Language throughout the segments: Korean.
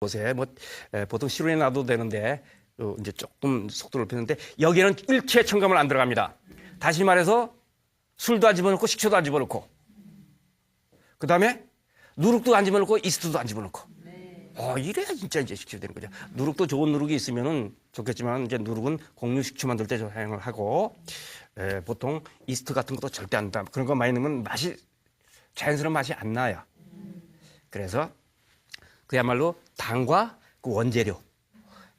곳에 뭐 에, 보통 실온에 놔도 되는데 어, 이제 조금 속도를 높였는데 여기는 일체 첨가물 안 들어갑니다. 다시 말해서 술도 안 집어넣고 식초도 안 집어넣고 그 다음에 누룩도 안 집어넣고 이스트도 안 집어넣고 어, 이래야 진짜 이제 식초 되는 거죠. 누룩도 좋은 누룩이 있으면은 좋겠지만 이제 누룩은 공유 식초 만들 때 사용을 하고 에, 보통 이스트 같은 것도 절대 안 다. 그런 거 많이 넣으면 맛이 자연스러운 맛이 안 나요. 그래서 그야말로 당과 그 원재료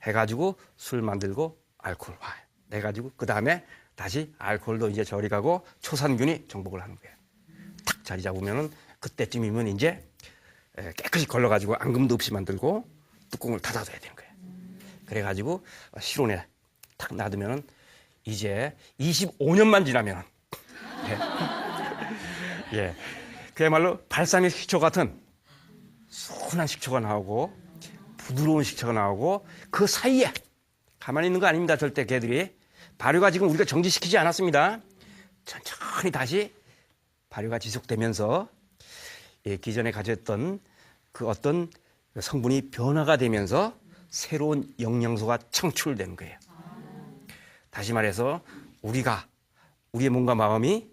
해가지고 술 만들고 알코올 화 내가지고 그 다음에 다시 알코올도 이제 저리 가고 초산균이 정복을 하는 거예요. 탁 자리 잡으면은 그때쯤이면 이제 에, 깨끗이 걸러가지고 앙금도 없이 만들고 뚜껑을 닫아둬야 되는 거예요. 그래가지고 실온에 탁 놔두면은 이제 25년만 지나면은 예, 예. 그야말로 발사믹 식초 같은 순한 식초가 나오고 부드러운 식초가 나오고 그 사이에 가만히 있는 거 아닙니다. 절대 개들이 발효가 지금 우리가 정지시키지 않았습니다. 천천히 다시 발효가 지속되면서 예, 기존에 가졌던 그 어떤 성분이 변화가 되면서 새로운 영양소가 창출되는 거예요. 다시 말해서 우리가 우리의 몸과 마음이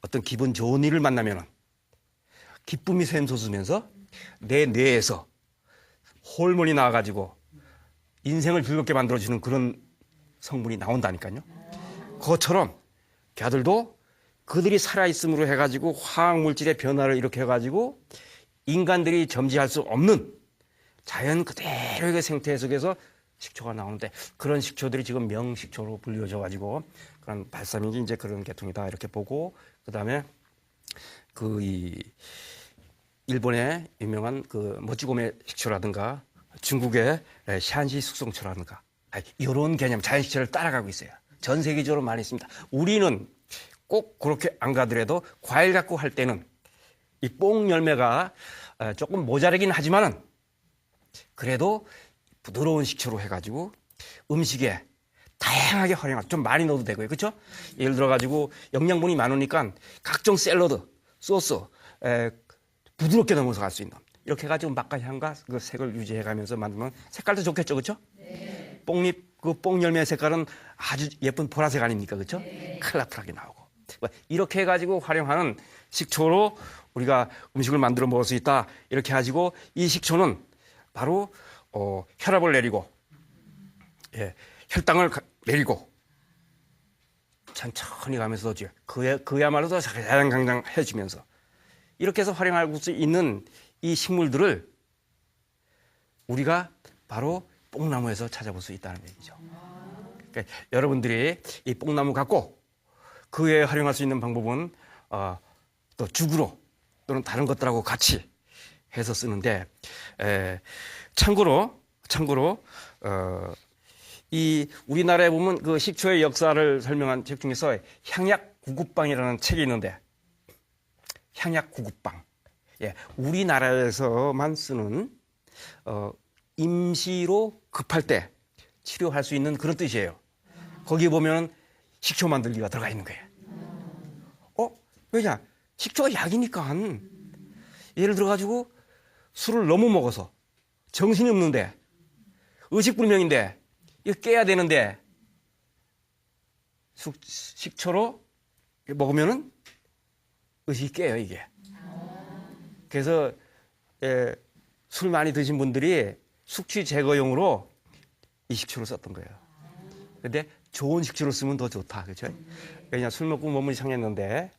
어떤 기분 좋은 일을 만나면 기쁨이 샘솟으면서 내 뇌에서 호르몬이 나와가지고 인생을 즐겁게 만들어주는 그런 성분이 나온다니까요. 그것처럼 걔들도 그들이 살아있음으로 해가지고 화학물질의 변화를 일으켜가지고 인간들이 점지할 수 없는 자연 그대로의 그 생태 속에서 식초가 나오는데 그런 식초들이 지금 명식초로 불려져 가지고 그런 발사믹이 이제 그런 계통이다 이렇게 보고 그다음에 그이 일본의 유명한 그 모찌고메 식초라든가 중국의 샨시 숙성초라든가 이런 개념 자연 식초를 따라가고 있어요. 전 세계적으로 많이 있습니다. 우리는 꼭 그렇게 안 가더라도 과일 갖고 할 때는 이 뽕 열매가 어, 조금 모자라긴 하지만은 그래도 부드러운 식초로 해가지고 음식에 다양하게 활용할 좀 많이 넣어도 되고요. 그렇죠? 예를 들어 가지고 영양분이 많으니까 각종 샐러드, 소스 에, 부드럽게 넘어서 갈 수 있는. 이렇게 해가지고 맛과 향과 그 색을 유지해가면서 만들면 색깔도 좋겠죠, 그렇죠? 뽕잎 그 뽕 열매 색깔은 아주 예쁜 보라색 아닙니까, 그렇죠? 컬러풀하게 나오고. 뭐 이렇게 해가지고 활용하는 식초로 우리가 음식을 만들어 먹을 수 있다. 이렇게 가지고 이 식초는 바로 어, 혈압을 내리고 예, 혈당을 가- 내리고 천천히 가면서 그야, 그야말로 더 자양강장해지면서 이렇게 해서 활용할 수 있는 이 식물들을 우리가 바로 뽕나무에서 찾아볼 수 있다는 얘기죠. 그러니까 여러분들이 이 뽕나무 갖고 그 외에 활용할 수 있는 방법은 어, 또 죽으로 또는 다른 것들하고 같이 해서 쓰는데 에, 참고로 참고로 어, 이 우리나라에 보면 그 식초의 역사를 설명한 책 중에서 향약 구급방이라는 책이 있는데 향약 구급방 예, 우리나라에서만 쓰는 어, 임시로 급할 때 치료할 수 있는 그런 뜻이에요. 거기 보면 식초 만들기가 들어가 있는 거예요. 어? 왜냐? 식초가 약이니까. 예를 들어가지고 술을 너무 먹어서 정신이 없는데 의식불명인데 이거 깨야 되는데 숙, 식초로 먹으면은 의식이 깨요 이게. 그래서 예, 술 많이 드신 분들이 숙취 제거용으로 이 식초를 썼던 거예요. 근데 좋은 식초를 쓰면 더 좋다. 그죠? 그냥 술 먹고 몸이 상했는데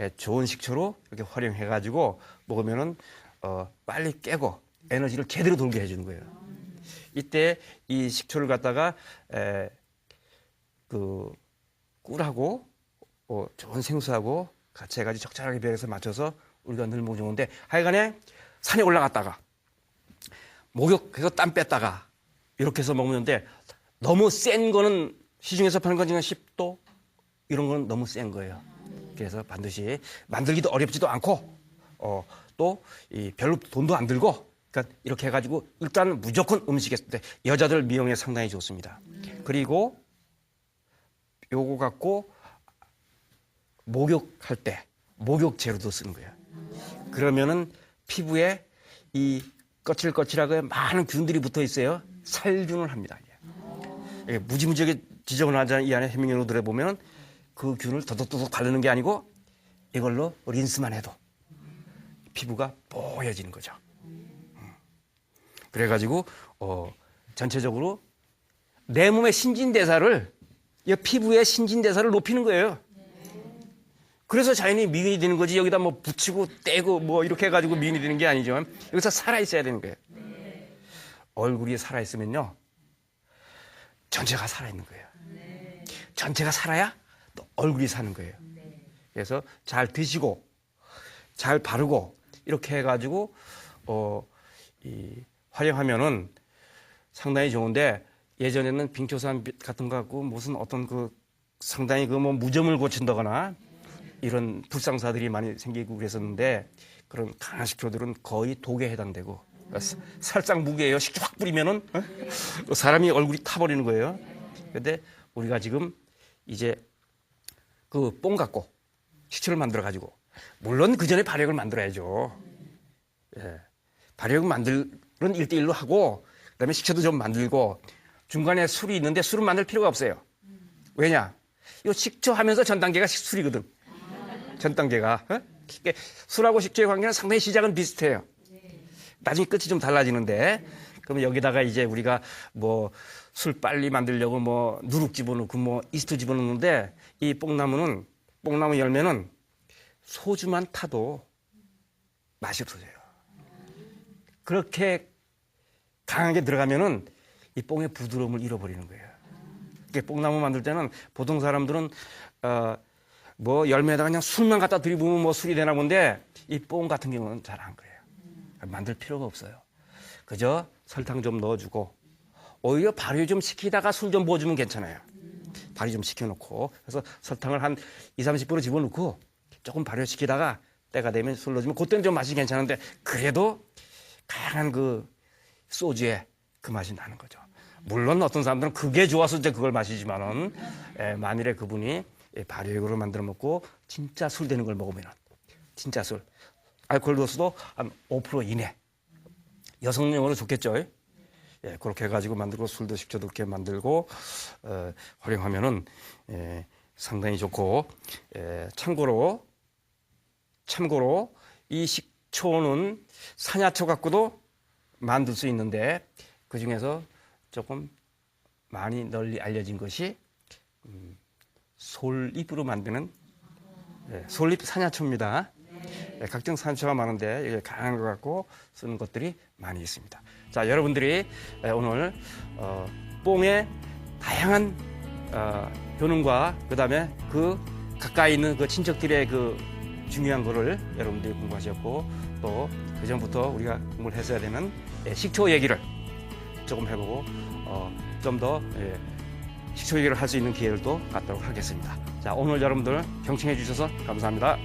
예, 좋은 식초로 이렇게 활용해가지고 먹으면은 어, 빨리 깨고 에너지를 제대로 돌게 해주는 거예요. 이때 이 식초를 갖다가 에, 그 꿀하고 어, 좋은 생수하고 같이 해가지고 적절하게 배해서 맞춰서 우리가 늘 먹는데 하여간에 산에 올라갔다가 목욕해서 땀 뺐다가 이렇게 해서 먹는데 너무 센 거는 시중에서 파는 건 지금 10도 이런 건 너무 센 거예요. 그래서 반드시 만들기도 어렵지도 않고 어, 또 이 별로 돈도 안 들고 그러니까 이렇게 해가지고 일단 무조건 음식에 때 여자들 미용에 상당히 좋습니다. 그리고 요거 갖고 목욕할 때 목욕 재료도 쓰는 거예요. 그러면은 피부에 이 거칠거칠하게 많은 균들이 붙어 있어요. 살균을 합니다. 이게 무지무지하게 지저분하지 이 안에 해밍로드에 보면 그 균을 더덕더덕 바르는 게 아니고 이걸로 린스만 해도 피부가 뽀얘지는 거죠. 음. 그래가지고 어, 전체적으로 내 몸의 신진대사를 이 피부의 신진대사를 높이는 거예요. 그래서 자연이 미인이 되는 거지 여기다 뭐 붙이고 떼고 뭐 이렇게 해가지고 미인이 되는 게 아니죠. 여기서 살아 있어야 되는 거예요. 얼굴이 살아 있으면요 전체가 살아 있는 거예요. 전체가 살아야 또 얼굴이 사는 거예요. 그래서 잘 드시고 잘 바르고 이렇게 해가지고 어, 이 활용하면은 상당히 좋은데 예전에는 빙초산 같은 거 갖고 무슨 어떤 그 상당히 그 뭐 무좀을 고친다거나 이런 불상사들이 많이 생기고 그랬었는데 그런 강한 식초들은 거의 독에 해당되고 그러니까 사- 살짝 무게예요. 식초 확 뿌리면은 어? 사람이 얼굴이 타버리는 거예요. 근데 우리가 지금 이제 그 뽕 갖고 식초를 만들어 가지고 물론 그 전에 발효액을 만들어야죠. 예. 발효액 만들은 1대1로 하고 그다음에 식초도 좀 만들고 중간에 술이 있는데 술은 만들 필요가 없어요. 왜냐? 이 식초 하면서 전 단계가 술이거든. 전 단계가. 어? 술하고 식초의 관계는 상당히 시작은 비슷해요. 나중에 끝이 좀 달라지는데 그러면 여기다가 이제 우리가 뭐 술 빨리 만들려고 뭐 누룩 집어넣고 뭐 이스트 집어넣는데 이 뽕나무는 뽕나무 열매는 소주만 타도 맛이 없어져요. 그렇게 강하게 들어가면은 이 뽕의 부드러움을 잃어버리는 거예요. 뽕나무 만들 때는 보통 사람들은 어, 뭐 열매에다가 그냥 술만 갖다 들이부으면 뭐 술이 되나 본데 이 뽕 같은 경우는 잘 안 그래요. 만들 필요가 없어요. 그저 설탕 좀 넣어주고 오히려 발효 좀 시키다가 술 좀 부어주면 괜찮아요. 발효 좀 시켜놓고 그래서 설탕을 한 2, 30% 집어넣고 조금 발효시키다가 때가 되면 술 넣어주면 그때는 좀 맛이 괜찮은데 그래도 강한 그 소주에 그 맛이 나는 거죠. 물론 어떤 사람들은 그게 좋아서 이제 그걸 마시지만은 에, 만일에 그분이 예, 발효액으로 만들어 먹고 진짜 술 되는 걸 먹으면 진짜 술 알코올 도수도 한 5% 이내 여성용으로 좋겠죠. 예, 그렇게 해가지고 만들고 술도 식초도 그렇게 만들고 어, 활용하면은 예, 상당히 좋고 예, 참고로 참고로 이 식초는 산야초 갖고도 만들 수 있는데 그 중에서 조금 많이 널리 알려진 것이 음, 솔잎으로 만드는 예, 솔잎 산야초입니다. 예, 각종 산초가 많은데 이게 강한 것 갖고 쓰는 것들이 많이 있습니다. 자, 여러분들이 예, 오늘 어, 뽕의 다양한 어, 효능과 그다음에 그 가까이 있는 그 친척들의 그 중요한 거를 여러분들이 공부하셨고 또 그전부터 우리가 공부를 했어야 되는 예, 식초 얘기를 조금 해보고 어, 좀더 예, 식초 얘기를 할 수 있는 기회를 또 갖도록 하겠습니다. 자, 오늘 여러분들 경청해 주셔서 감사합니다.